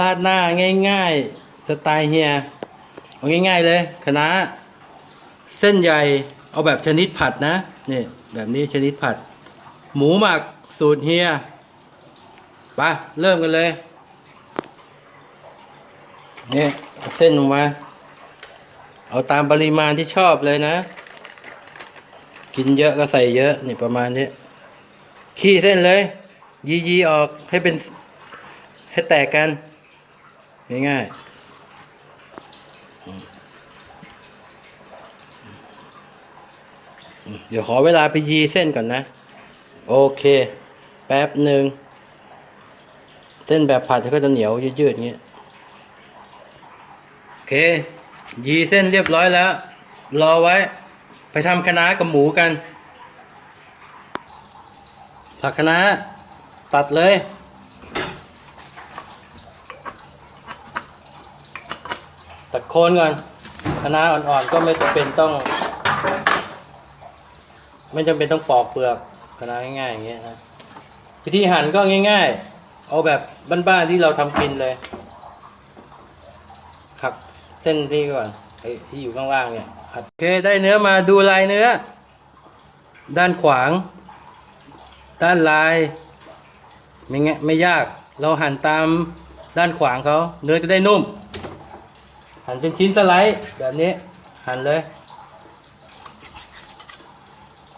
ราดหน้าง่าย ๆ สไตล์เฮียเอาง่าย ๆ เลยคณะเส้นใหญ่เอาแบบชนิดผัดนะนี่แบบนี้ชนิดผัด หมูหมักสูตรเฮียไปเริ่มกันเลยนี่เอาเส้นลงมา เอาตามปริมาณที่ชอบเลยนะ กินเยอะก็ใส่เยอะนี่ประมาณนี้ขี้เส้นเลย ยียีออกให้เป็นให้แตกกัน ง่ายๆเดี๋ยวขอเวลาไปยีเส้นก่อนนะ โอเค แป๊บหนึ่ง เส้นแบบผัดก็จะเหนียวยืดๆอย่างเงี้ยโอเค ยีเส้นเรียบร้อยแล้ว รอไว้ ไปทำคะน้ากับหมูกัน ผักคะน้าตัดเลย ตัดโคนก่อนคณะอ่อนๆก็ไม่จำเป็นต้อง ไม่จำเป็นต้องปอกเปลือกคณะง่ายๆอย่างเงี้ยนะวิธีหั่นก็ง่าย ๆ เอาแบบบ้านๆที่เราทำกินเลยหักเส้นที่ก่อนไอ้ที่อยู่ข้างล่างเนี่ยโอเคได้เนื้อมาดูลายเนื้อ ด้านขวาง ด้านลายไม่งไม่ยาก เราหั่นตามด้านขวางเขาเนื้อจะได้นุ่ม หั่นเป็นชิ้นสไลด์แบบนี้ หั่นเลย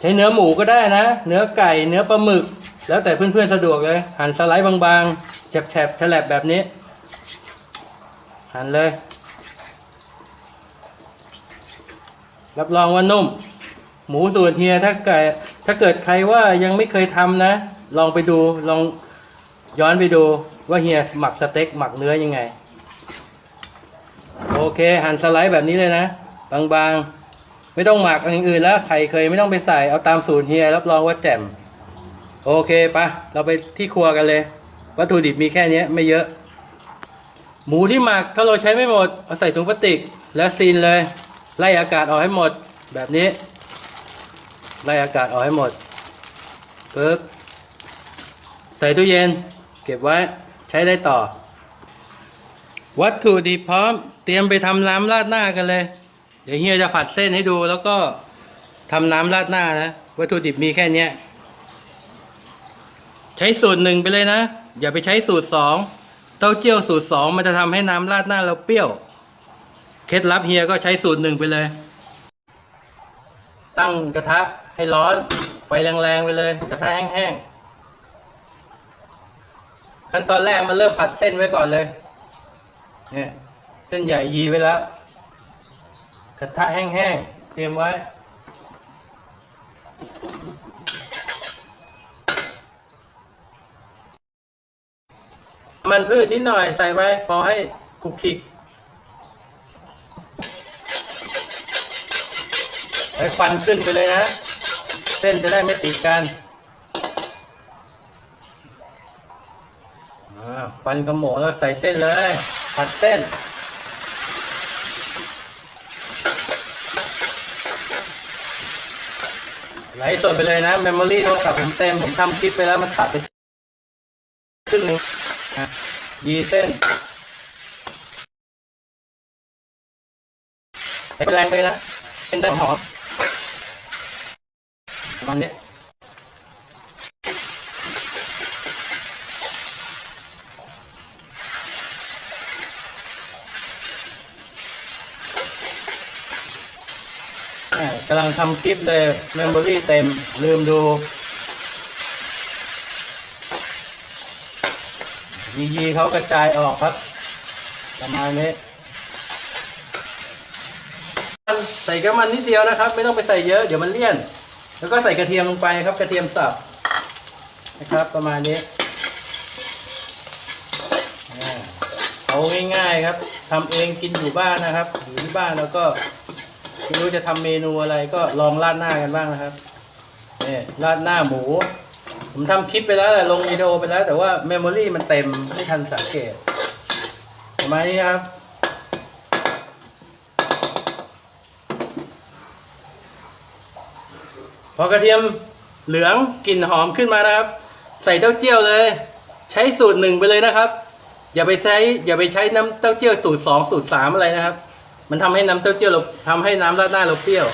ใช้เนื้อหมูก็ได้นะ เนื้อไก่ เนื้อปลาหมึก แล้วแต่เพื่อนๆสะดวกเลย หั่นสไลด์บางๆแฉบๆฉลบแบบนี้ หั่นเลย รับรองว่านุ่ม หมูสูตรเฮียถ้าเกิดถ้าเกิดใครว่ายังไม่เคยทำนะ ลองไปดูลองย้อนไปดูว่าเฮียหมักสเต็กหมักเนื้อยังไง โอเค หั่นสไลด์แบบนี้เลยนะ บางๆ ไม่ต้องหมักอันอื่นแล้วใครเคยไม่ต้องไปใส่เอาตามสูตรเฮียรับรองว่าแจ่มโอเคปะเราไปที่ครัวกันเลย วัตถุดิบมีแค่นี้ไม่เยอะ หมูที่หมักถ้าเราใช้ไม่หมด เอาใส่ถุงพลาสติกแล้วซีนเลย ไล่อากาศออกให้หมดแบบนี้ ไล่อากาศออกให้หมดปึ๊บใส่ตู้เย็น เก็บไว้ใช้ได้ต่อ วัตถุดิบพร้อม เตรียมไปทำน้ำราดหน้ากันเลย เดี๋ยวเฮียจะผัดเส้นให้ดูแล้วก็ทำน้ำราดหน้านะ วัตถุดิบมีแค่เนี้ย ใช้สูตรหนึ่งไปเลยนะ อย่าไปใช้สูตรสองเต้าเจี้ยวสูตรสองมันจะทำให้น้ำราดหน้าเราเปรี้ยว เคล็ดลับเฮียก็ใช้สูตรหนึ่งไปเลย ตั้งกระทะให้ร้อน ไฟแรงๆไปเลย กระทะแห้งๆขั้นตอนแรกมาเริ่มผัดเส้นไว้ก่อนเลย เนี่ยเส้นใหญ่ยีไว้แล้ว กระทะแห้งๆ เตรียมไว้ มันพืชนิดหน่อยใส่ไว้พอให้คุกคิกให้ควันขึ้นไปเลยนะ เส้นจะได้ไม่ติดกันอ่าควันขโมงแล้วใส่เส้นเลย ผัดเส้น ไหลสดไปเลยนะเมมโมรี่โทรศัพท์ผมเต็ม ผมทำคลิปไปแล้วมันตัดไปครึ่งหนึงอะยีเส้นแรงไปนะเป็นได้หอมประมาณนี้ำลังทำคลิปเลยเมมโมรี่เต็ม ลืมดูยียีเขากระจายออกครับประมาณนี้ใส่กระมันนิดเดียวนะครับ ไม่ต้องไปใส่เยอะเดี๋ยวมันเลี่ยน แล้วก็ใส่กระเทียมลงไปครับ กระเทียมสับนะครับ ประมาณนี้เอาง่ายๆครับทำเองกินอยู่บ้านนะครับอยู่ที่บ้านแล้วก็ ไม่รู้จะทำเมนูอะไรก็ลองราดหน้ากันบ้างนะครับนี่ราดหน้าหมู ผมทำคลิปไปแล้วแหละลงวิดีโอไปแล้ว แต่ว่าเมมโมรี่มันเต็มไม่ทันสังเกตประมาณนี้ครับพอกระเทียมเหลืองกลิ่นหอมขึ้นมานะครับ ใส่เต้าเจี้ยวเลย ใช้สูตรหนึ่งไปเลยนะครับ อย่าไปใช้ อย่าไปใช้น้ำเต้าเจี้ยวสูตรสองสูตรสามอะไรนะครับ มันทำให้น้ำเต้าเจี้ยวเราทำให้น้ำราดหน้าเราเปรี้ยว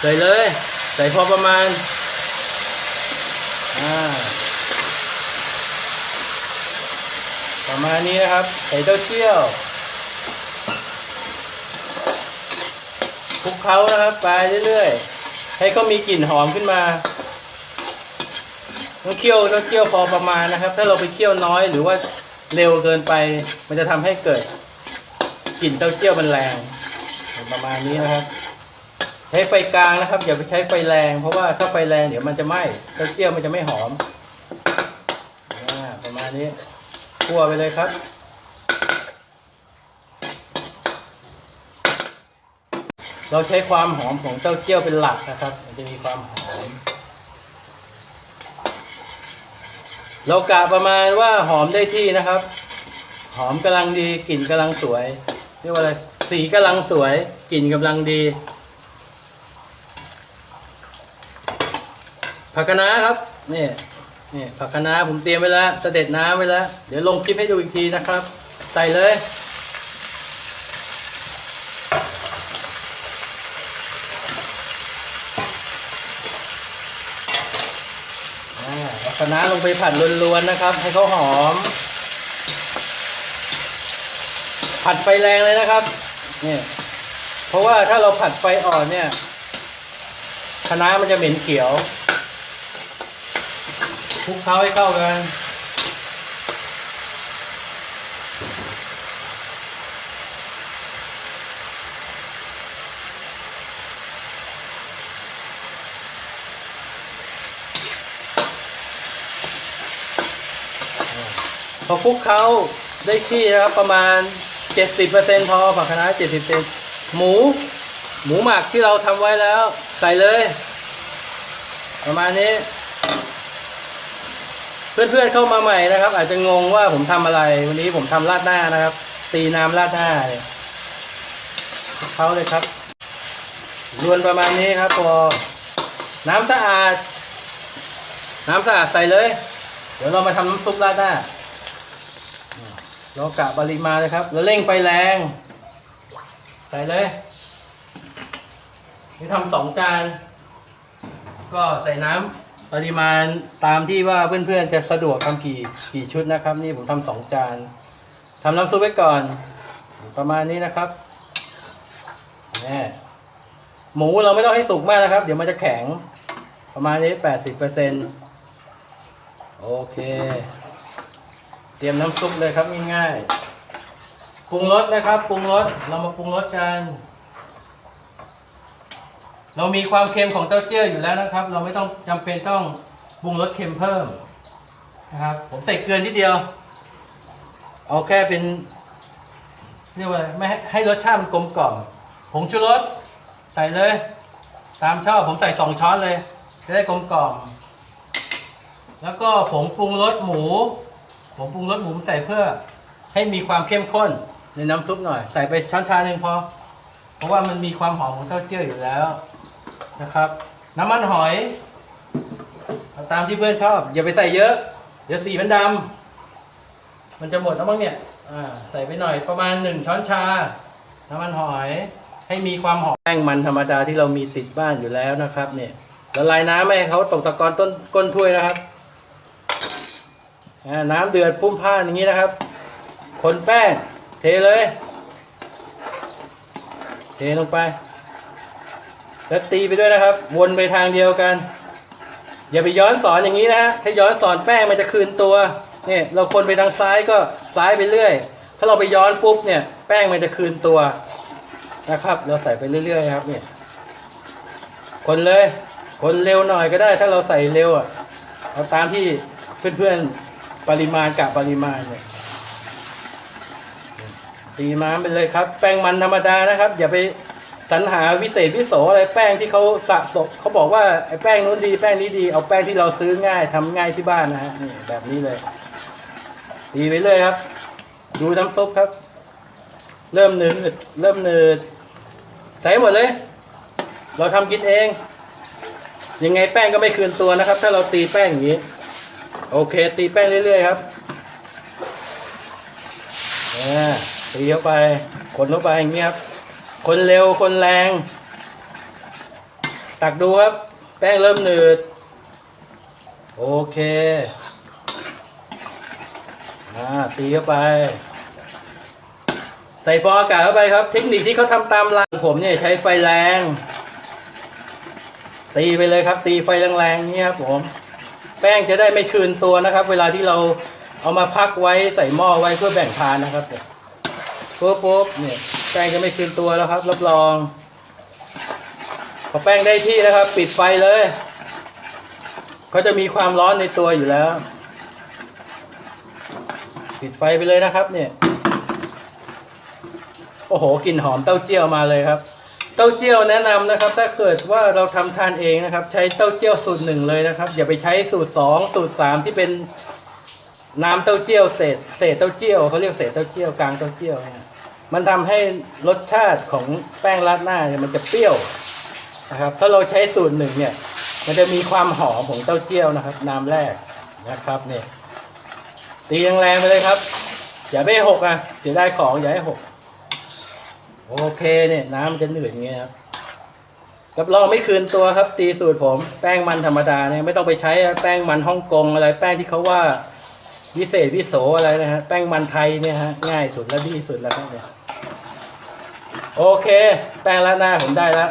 ใส่เลย ใส่พอประมาณอประมาณนี้นะครับ ใส่เต้าเจี้ยวคลุกเคล้านะครับ ไปเรื่อยๆ ให้เขามีกลิ่นหอมขึ้นมาต้องเคี่ยวต้องเคี่ยวพอประมาณนะครับ ถ้าเราไปเคี่ยวน้อยหรือว่าเร็วเกินไป มันจะทำให้เกิด กลิ่นเต้าเจี้ยวมันแรงประมาณนี้นะครับ ใช้ไฟกลางนะครับ อย่าไปใช้ไฟแรง เพราะว่าถ้าไฟแรงเดี๋ยวมันจะไหม้เต้าเจี้ยวมันจะไม่หอมประมาณนี้คั่วไปเลยครับเราใช้ความหอมของเต้าเจี้ยวเป็นหลักนะครับ มันจะมีความหอม เรากะประมาณว่าหอมได้ที่นะครับ หอมกำลังดีกลิ่นกำลังสวย เรียกว่าอะไรสีกำลังสวยกลิ่นกำลังดีผักคะน้าครับนี่นี่ผักคะน้าผมเตรียมไว้แล้วเสด็จน้ำไว้แล้ว เดี๋ยวลงคลิปให้ดูอีกทีนะครับ ใส่เลยอ่าเอาคะน้าลงไปผัดลวนๆนะครับ ให้เขาหอม ผัดไฟแรงเลยนะครับเนี่ยเพราะว่าถ้าเราผัดไฟอ่อนเนี่ยคะน้ามันจะเหม็นเขียวคลุกเคล้าให้เข้ากันพอคลุกเคล้าได้ที่นะครับประมาณ 70%พอผักคะน้า70%หมู หมูหมักที่เราทำไว้แล้ว ใส่เลย ประมาณนี้ เพื่อนๆเข้ามาใหม่นะครับ อาจจะงงว่าผมทำอะไร วันนี้ผมทำราดหน้านะครับ ตีน้ำราดหน้าเนี่ยคลุกเขาเลยครับรวนประมาณนี้ครับพอน้ำสะอาด น้ำสะอาดใส่เลย เดี๋ยวเรามาทำน้ำซุปราดหน้า เรากะปริมาณเลยครับ แล้วเร่งไฟแรง ใส่เลย นี่ทำสองจาน ก็ใส่น้ำปริมาณตามที่ว่าเพื่อนๆจะสะดวกทำกี่กี่ชุดนะครับ นี่ผมทำสองจานทำน้ำซุปไว้ก่อน ประมาณนี้นะครับนี่หมูเราไม่ต้องให้สุกมากนะครับ เดี๋ยวมันจะแข็ง ประมาณนี้แปดสิบเปอร์เซ็นโอเค เตรียมน้ำซุปเลยครับง่ายๆปรุงรสนะครับปรุงรสเรามาปรุงรสกัน เรามีความเค็มของเต้าเจี้ยวอยู่แล้วนะครับ เราไม่ต้องจำเป็นต้องปรุงรสเค็มเพิ่มนะครับ ผมใส่เกลือนิดเดียว เอาแค่เป็นเรียกว่าไรไม่ให้ให้รสชาติมันกลมกล่อมผงชูรสใส่เลย ตามชอบผมใส่สองช้อนเลยจะได้กลมกล่อม แล้วก็ผงปรุงรสหมู ผมปรุงรสหมูใส่เพื่อให้มีความเข้มข้นในน้ำซุปหน่อย ใส่ไปช้อนชาหนึ่งพอ เพราะว่ามันมีความหอมของเต้าเจี้ยวอยู่แล้วนะครับ น้ำมันหอยเอาตามที่เพื่อนชอบ อย่าไปใส่เยอะ เดี๋ยวสีมันดำมันจะหมดแล้วมั้งเนี่ยอ่าใส่ไปหน่อยประมาณหนึ่งช้อนชา น้ำมันหอยให้มีความหอมแป้งมันธรรมดาที่เรามีติดบ้านอยู่แล้วนะครับ เนี่ยละลายน้ำให้เขาตกตะกอนต้นก้นถ้วยนะครับ น้ำเดือดพุ่มพ่านอย่างนี้นะครับ คนแป้ง เทเลย เทลงไป แล้วตีไปด้วยนะครับ วนไปทางเดียวกัน อย่าไปย้อนสอนอย่างนี้นะฮะถ้าย้อนสอนแป้งมันจะคืนตัวเนี่ยเราคนไปทางซ้ายก็ซ้ายไปเรื่อย ถ้าเราไปย้อนปุ๊บเนี่ย แป้งมันจะคืนตัวนะครับ เราใส่ไปเรื่อยๆครับ เนี่ย คนเลย คนเร็วหน่อยก็ได้ ถ้าเราใส่เร็วอะเอาตามที่เพื่อนๆ ปริมาณกับปริมาณเนี่ยตีม้าไปเลยครับ แป้งมันธรรมดานะครับ อย่าไปสรรหาวิเศษวิโสอะไรแป้งที่เขาสะสมเขาบอกว่าไอ้แป้งนู้นดีแป้งนี้ดีเอาแป้งที่เราซื้อง่ายทำง่ายที่บ้านนะฮะนี่แบบนี้เลยตีไปเลยครับ ดูน้ำซุปครับ เริ่มหนืดเริ่มหนืดใส่หมดเลย เราทำกินเอง ยังไงแป้งก็ไม่คืนตัวนะครับ ถ้าเราตีแป้งอย่างนี้ โอเค ตีแป้งเรื่อย ๆ ครับเนี่ยตีเข้าไปคนเข้าไปอย่างเงี้ยครับ คนเร็วคนแรง ตักดูครับ แป้งเริ่มหนืด โอเคอ่าตีเข้าไป ใส่ฟองอากาศเข้าไปครับ เทคนิคที่เขาทำตามร้านผมเนี่ยใช้ไฟแรง ตีไปเลยครับ ตีไฟแรงๆอย่างนี้ครับผม แป้งจะได้ไม่คืนตัวนะครับ เวลาที่เราเอามาพักไว้ใส่หม้อไว้เพื่อแบ่งทานนะครับเนี่ยปุ๊บปุ๊บเนี่ยแป้งจะไม่คืนตัวแล้วครับรับรองพอแป้งได้ที่นะครับ ปิดไฟเลยเขาจะมีความร้อนในตัวอยู่แล้ว ปิดไฟไปเลยนะครับ เนี่ย โอ้โหกลิ่นหอมเต้าเจี้ยวมาเลยครับ เต้าเจี้ยวแนะนำนะครับ ถ้าเกิดว่าเราทำทานเองนะครับ ใช้เต้าเจี้ยวสูตรหนึ่งเลยนะครับ อย่าไปใช้สูตรสองสูตรสามที่เป็นน้ำเต้าเจี้ยวเศษเศษเต้าเจี้ยวเขาเรียกเศษเต้าเจี้ยวกลางเต้าเจี้ยวนะมันทำให้รสชาติของแป้งราดหน้าเนี่ยมันจะเปรี้ยวนะครับ ถ้าเราใช้สูตรหนึ่งเนี่ย มันจะมีความหอมของเต้าเจี้ยวนะครับ น้ำแรกนะครับ เนี่ยตีแรงๆไปเลยครับ อย่าไปหกอะเสียได้ของอย่าให้หก โอเคเนี่ยน้ำมันจะหนืดอย่างเงี้ยครับรับรองไม่คืนตัวครับ ตีสูตรผม แป้งมันธรรมดาเนี่ยไม่ต้องไปใช้แป้งมันฮ่องกงอะไร แป้งที่เขาว่าวิเศษวิโสอะไรนะฮะแป้งมันไทยเนี่ยฮะง่ายสุดและดีสุดแล้วครับเนี่ยโอเค แป้งละหน้าผมได้แล้ว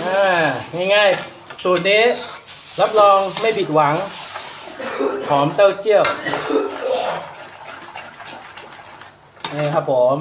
อ่าง่ายๆ สูตรนี้ รับรองไม่ผิดหวัง หอมเต้าเจี้ยว นี่ครับผม